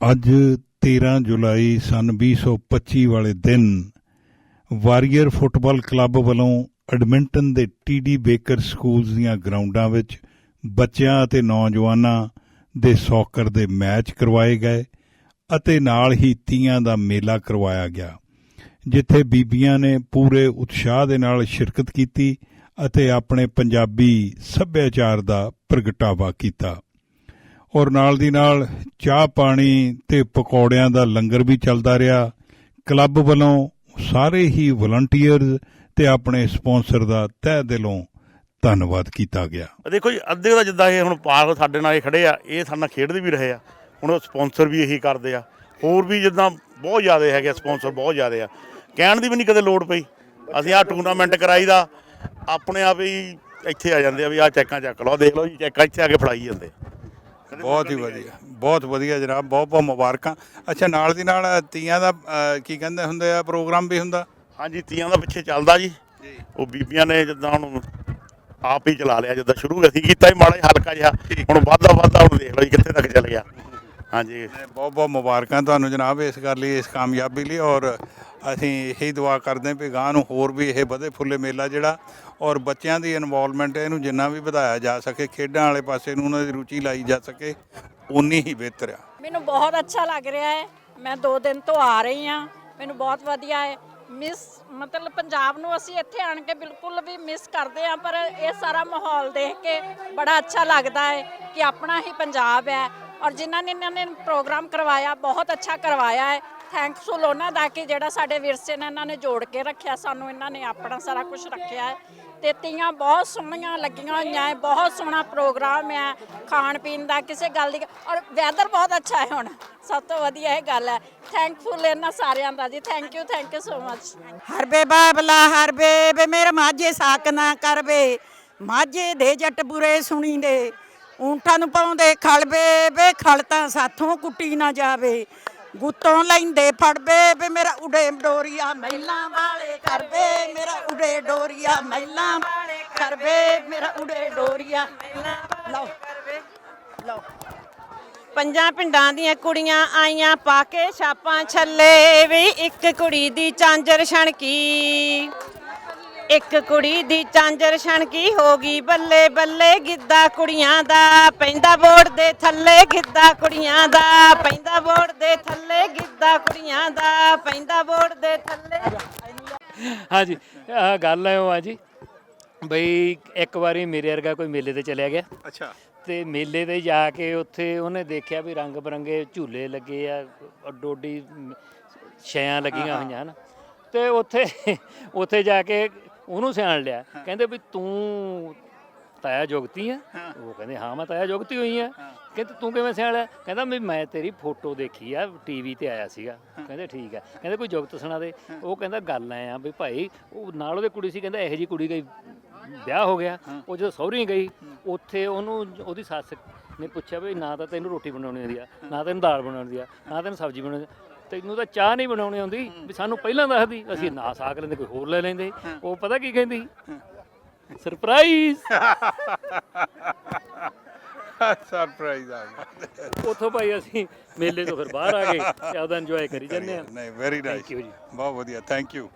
ਅੱਜ 13 ਜੁਲਾਈ ਸਨ 2025 ਵਾਲੇ ਦਿਨ ਵਾਰੀਅਰ ਫੁੱਟਬਾਲ ਕਲੱਬ ਵੱਲੋਂ ਐਡਮਿੰਟਨ ਦੇ ਟੀਡੀ ਬੇਕਰ ਸਕੂਲਸ ਦੀਆਂ ਗਰਾਊਂਡਾਂ ਵਿੱਚ ਬੱਚਿਆਂ ਅਤੇ ਨੌਜਵਾਨਾਂ ਦੇ ਸੌਕਰ ਦੇ ਮੈਚ ਕਰਵਾਏ ਗਏ ਅਤੇ ਨਾਲ ਹੀ ਤੀਆਂ ਦਾ ਮੇਲਾ ਕਰਵਾਇਆ ਗਿਆ, ਜਿੱਥੇ ਬੀਬੀਆਂ ਨੇ ਪੂਰੇ ਉਤਸ਼ਾਹ ਦੇ ਨਾਲ ਸ਼ਿਰਕਤ ਕੀਤੀ ਅਤੇ ਆਪਣੇ ਪੰਜਾਬੀ ਸੱਭਿਆਚਾਰ ਦਾ ਪ੍ਰਗਟਾਵਾ ਕੀਤਾ। ਔਰ ਨਾਲ ਦੀ ਨਾਲ ਚਾਹ ਪਾਣੀ ਤੇ ਪਕੌੜਿਆਂ ਦਾ ਲੰਗਰ ਵੀ ਚੱਲਦਾ ਰਿਹਾ। ਕਲੱਬ ਵੱਲੋਂ ਸਾਰੇ ਹੀ ਵਲੰਟੀਅਰਸ ਤੇ ਆਪਣੇ ਸਪਾਂਸਰ ਦਾ ਤਹਿ ਦਿਲੋਂ ਧੰਨਵਾਦ ਕੀਤਾ ਗਿਆ। ਦੇਖੋ ਜੀ, ਅੱਧੇ ਦਾ ਜਿੱਦਾਂ ਇਹ ਹੁਣ ਪਾਰ ਸਾਡੇ ਨਾਲ ਇਹ ਖੜੇ ਆ, ਇਹ ਸਾਡੇ ਨਾਲ ਖੇਡਦੇ ਵੀ ਰਹੇ ਆ। ਹੁਣ ਉਹ ਸਪਾਂਸਰ ਵੀ ਇਹੀ ਕਰਦੇ ਆ। ਹੋਰ ਵੀ ਜਿੱਦਾਂ ਬਹੁਤ ਜ਼ਿਆਦਾ ਹੈਗੇ ਸਪਾਂਸਰ ਬਹੁਤ ਜ਼ਿਆਦਾ ਆ। ਕਹਿਣ ਦੀ ਵੀ ਨਹੀਂ ਕਦੇ ਲੋੜ ਪਈ। ਅਸੀਂ ਆਹ ਟੂਰਨਾਮੈਂਟ ਕਰਾਈਦਾ। ਆਪਣੇ ਆਪ ਹੀ ਇੱਥੇ ਆ ਜਾਂਦੇ ਆ ਵੀ ਆਹ ਚੈੱਕਾਂ ਚੱਕ ਲਓ ਦੇਖ ਲਓ ਜੀ, ਚੈੱਕਾਂ ਇੱਥੇ ਆ ਕੇ ਫੜਾਈ ਜਾਂਦੇ ਬਹੁਤ ਹੀ ਵਧੀਆ। ਬਹੁਤ ਵਧੀਆ ਜਨਾਬ ਬਹੁਤ ਬਹੁਤ ਮੁਬਾਰਕਾਂ। ਅੱਛਾ ਨਾਲ ਦੀ ਨਾਲ ਤੀਆਂ ਦਾ ਕੀ ਕਹਿੰਦੇ ਹੁੰਦੇ ਆ ਪ੍ਰੋਗਰਾਮ ਵੀ ਹੁੰਦਾ? ਹਾਂਜੀ ਤੀਆਂ ਦਾ ਪਿੱਛੇ ਚੱਲਦਾ ਜੀ। ਉਹ ਬੀਬੀਆਂ ਨੇ ਜਿੱਦਾਂ ਹੁਣ ਆਪ ਹੀ ਚਲਾ ਲਿਆ ਜਿੱਦਾਂ ਸ਼ੁਰੂ ਅਸੀਂ ਕੀਤਾ ਹੀ ਮਾੜਾ ਜਿਹਾ ਹਲਕਾ ਜਿਹਾ। ਹੁਣ ਵਾਧਾ ਵਾਧਾ ਹੁਣ ਦੇਖ ਲਓ ਜੀ ਕਿੱਥੇ ਤੱਕ ਚੱਲ ਗਿਆ। ਹਾਂਜੀ। ਬਹੁਤ ਬਹੁਤ ਮੁਬਾਰਕਾਂ ਤੁਹਾਨੂੰ ਜਨਾਬ ਇਸ ਗੱਲ ਲਈ ਇਸ ਕਾਮਯਾਬੀ ਲਈ ਔਰ ਅਸੀਂ ਇਹੀ ਦੁਆ ਕਰਦੇ ਹਾਂ ਵੀ ਗਾਂ ਨੂੰ ਹੋਰ ਵੀ ਇਹ ਵਧੇ ਫੁੱਲੇ ਮੇਲਾ ਜਿਹੜਾ ਔਰ ਬੱਚਿਆਂ ਦੀ ਇਨਵੋਲਵਮੈਂਟ ਇਹਨੂੰ ਜਿੰਨਾ ਵੀ ਵਧਾਇਆ ਜਾ ਸਕੇ, ਖੇਡਾਂ ਵਾਲੇ ਪਾਸੇ ਨੂੰ ਉਹਨਾਂ ਦੀ ਰੁਚੀ ਲਾਈ ਜਾ ਸਕੇ ਉਨੀ ਹੀ ਬਿਹਤਰ ਆ। ਮੈਨੂੰ ਬਹੁਤ ਅੱਛਾ ਲੱਗ ਰਿਹਾ ਹੈ। ਮੈਂ 2 ਦਿਨ ਤੋਂ ਆ ਰਹੀ ਹਾਂ। ਮੈਨੂੰ ਬਹੁਤ ਵਧੀਆ ਹੈ। ਮਿਸ ਮਤਲਬ ਪੰਜਾਬ ਨੂੰ ਅਸੀਂ ਇੱਥੇ ਆਣ ਕੇ ਬਿਲਕੁਲ ਵੀ ਮਿਸ ਕਰਦੇ ਹਾਂ, ਪਰ ਇਹ ਸਾਰਾ ਮਾਹੌਲ ਦੇਖ ਕੇ ਬੜਾ ਅੱਛਾ ਲੱਗਦਾ ਹੈ ਕਿ ਆਪਣਾ ਹੀ ਪੰਜਾਬ ਹੈ। ਔਰ ਜਿਨ੍ਹਾਂ ਨੇ ਇਹਨਾਂ ਨੇ ਪ੍ਰੋਗਰਾਮ ਕਰਵਾਇਆ, ਬਹੁਤ ਅੱਛਾ ਕਰਵਾਇਆ ਹੈ। ਥੈਂਕਫੁਲ ਉਹਨਾਂ ਦਾ ਕਿ ਜਿਹੜਾ ਸਾਡੇ ਵਿਰਸੇ ਨੇ ਇਹਨਾਂ ਨੇ ਜੋੜ ਕੇ ਰੱਖਿਆ, ਸਾਨੂੰ ਇਹਨਾਂ ਨੇ ਆਪਣਾ ਸਾਰਾ ਕੁਝ ਰੱਖਿਆ ਹੈ। ਤੇ ਤੀਆਂ ਬਹੁਤ ਸੋਹਣੀਆਂ ਲੱਗੀਆਂ ਹੋਈਆਂ ਹੈ, ਬਹੁਤ ਸੋਹਣਾ ਪ੍ਰੋਗਰਾਮ ਹੈ, ਖਾਣ ਪੀਣ ਦਾ, ਕਿਸੇ ਗੱਲ ਦੀ ਔਰ ਵੈਦਰ ਬਹੁਤ ਅੱਛਾ ਹੈ ਹੁਣ, ਸਭ ਤੋਂ ਵਧੀਆ ਇਹ ਗੱਲ ਹੈ। ਥੈਂਕਫੁਲ ਇਹਨਾਂ ਸਾਰਿਆਂ ਦਾ ਜੀ thank you thank you so much ਹਰਬੇ ਬਾਬਲਾ ਹਰਬੇ ਬੇ ਮੇਰੇ ਮਾਝੇ ਸਾਕ ਨਾ ਕਰਵੇ ਮਾਝੇ ਦੇ ਜੱਟ ਬੁਰੇ ਸੁਣੀ ਦੇ ਊਂਠਾਂ ਨੂੰ ਪਾਉਂਦੇ ਖਲਵੇ ਬੇ ਖਲ ਤਾਂ ਸਾਥੋਂ ਕੁੱਟੀ ਨਾ ਜਾਵੇ। ਗੁੱਤੋਂ ਲੈਂਦੇ ਫੜਵੇ ਵੇ ਮੇਰਾ ਉਡੇ ਡੋਰੀਆ ਮਹਿਲਾਂ ਵਾਲੇ ਕਰਵੇ ਮੇਰਾ ਉਡੇ ਡੋਰੀਆ ਮਹਿਲਾਂ ਵਾਲੇ ਕਰਵੇ ਮੇਰਾ ਉਡੇ ਡੋਰੀਆ ਲਓ। ਲਓ। ਪੰਜਾਂ ਪਿੰਡਾਂ ਦੀਆਂ ਕੁੜੀਆਂ ਆਈਆਂ ਪਾ ਕੇ ਛਾਪਾਂ ਛੱਲੇ ਵੀ ਇੱਕ ਕੁੜੀ ਦੀ ਚਾਂਜਰ ਛਣਕੀ। ਇੱਕ ਕੁੜੀ ਦੀ ਚਾਂਜਰ ਛਣਕੀ ਹੋ ਗਈ ਬੱਲੇ ਬੱਲੇ ਗਿੱਧਾ ਕੁੜੀਆਂ ਦਾ ਪੈਂਦਾ ਬੋੜ ਦੇ ਥੱਲੇ ਗਿੱਧਾ ਕੁੜੀਆਂ ਦਾ ਪੈਂਦਾ ਬੋੜ ਦੇ ਕੁੜੀਆਂ ਦਾ ਪੈਂਦਾ ਬੋੜ ਦੇ ਥੱਲੇ। ਹਾਂਜੀ ਆਹ ਗੱਲ ਹੈ ਉਹ ਆ ਜੀ। ਬਈ ਇੱਕ ਵਾਰੀ ਮੇਰੇ ਵਰਗਾ ਕੋਈ ਮੇਲੇ ਤੇ ਚਲਿਆ ਗਿਆ। ਅੱਛਾ। ਤੇ ਮੇਲੇ ਤੇ ਜਾ ਕੇ ਉੱਥੇ ਉਹਨੇ ਦੇਖਿਆ ਵੀ ਰੰਗ ਬਰੰਗੇ ਝੂਲੇ ਲੱਗੇ ਆ ਡੋਡੀ ਛਿਆਂ ਲੱਗੀਆਂ ਹੋਈਆਂ ਹਨ। ਤੇ ਉੱਥੇ ਉੱਥੇ ਜਾ ਕੇ ਉਹਨੂੰ ਸਿਆਣ ਲਿਆ। ਕਹਿੰਦੇ ਵੀ ਤੂੰ ਤਾਇਆ ਜੁਗਤੀ ਆ ਉਹ ਕਹਿੰਦੇ ਹਾਂ ਮੈਂ ਤਾਇਆ ਜੁਗਤੀ ਹੋਈ ਆ ਕਹਿੰਦੇ ਤੂੰ ਕਿਵੇਂ ਸਿਆਣ ਕਹਿੰਦਾ ਵੀ ਮੈਂ ਤੇਰੀ ਫੋਟੋ ਦੇਖੀ ਆ ਟੀਵੀ ਤੇ ਆਇਆ ਸੀਗਾ। ਕਹਿੰਦੇ ਠੀਕ ਆ ਕਹਿੰਦੇ ਕੋਈ ਜੁਗਤ ਸੁਣਾ ਦੇ। ਉਹ ਕਹਿੰਦਾ ਗੱਲ ਐ ਆ ਵੀ ਭਾਈ ਉਹ ਨਾਲ ਉਹਦੇ ਕੁੜੀ ਸੀ ਕਹਿੰਦਾ ਇਹੋ ਜੀ ਕੁੜੀ ਗਈ ਵਿਆਹ ਹੋ ਗਿਆ। ਉਹ ਜਦੋਂ ਸਹੁਰੀ ਗਈ ਉੱਥੇ ਉਹਨੂੰ ਉਹਦੀ ਸੱਸ ਨੇ ਪੁੱਛਿਆ ਵੀ ਨਾ ਤਾਂ ਤੈਨੂੰ ਰੋਟੀ ਬਣਾਉਣੀ ਆਉਂਦੀ ਆ ਨਾ ਤੈਨੂੰ ਦਾਲ ਬਣਾਉਣੀ ਆ ਨਾ ਤੈਨੂੰ ਸਬਜ਼ੀ ਬਣਾਉਣੀ ਤੈਨੂੰ ਤਾਂ ਚਾਹ ਨਹੀਂ ਬਣਾਉਣੀ ਆਉਂਦੀ ਵੀ ਸਾਨੂੰ ਪਹਿਲਾਂ ਦੱਸਦੀ ਅਸੀਂ ਨਾ ਸਾਕ ਲੈਂਦੇ ਕੋਈ ਹੋਰ ਲੈ ਲੈਂਦੇ। ਉਹ ਪਤਾ ਕੀ ਕਹਿੰਦੀ? ਸਰਪ੍ਰਾਈਜ਼ ਸਰਪ੍ਰਾਈਜ਼ ਆ ਗਿਆ। ਉੱਥੋਂ ਭਾਈ ਅਸੀਂ ਮੇਲੇ ਤੋਂ ਫਿਰ ਬਾਹਰ ਆ ਗਏ ਤੇ ਆਪਦਾ ਇੰਜੋਏ ਕਰੀ ਜਾਂਦੇ ਆ ਨਹੀਂ ਵੈਰੀ ਨਾਈਸ ਜੀ। ਬਹੁਤ ਵਧੀਆ। Thank you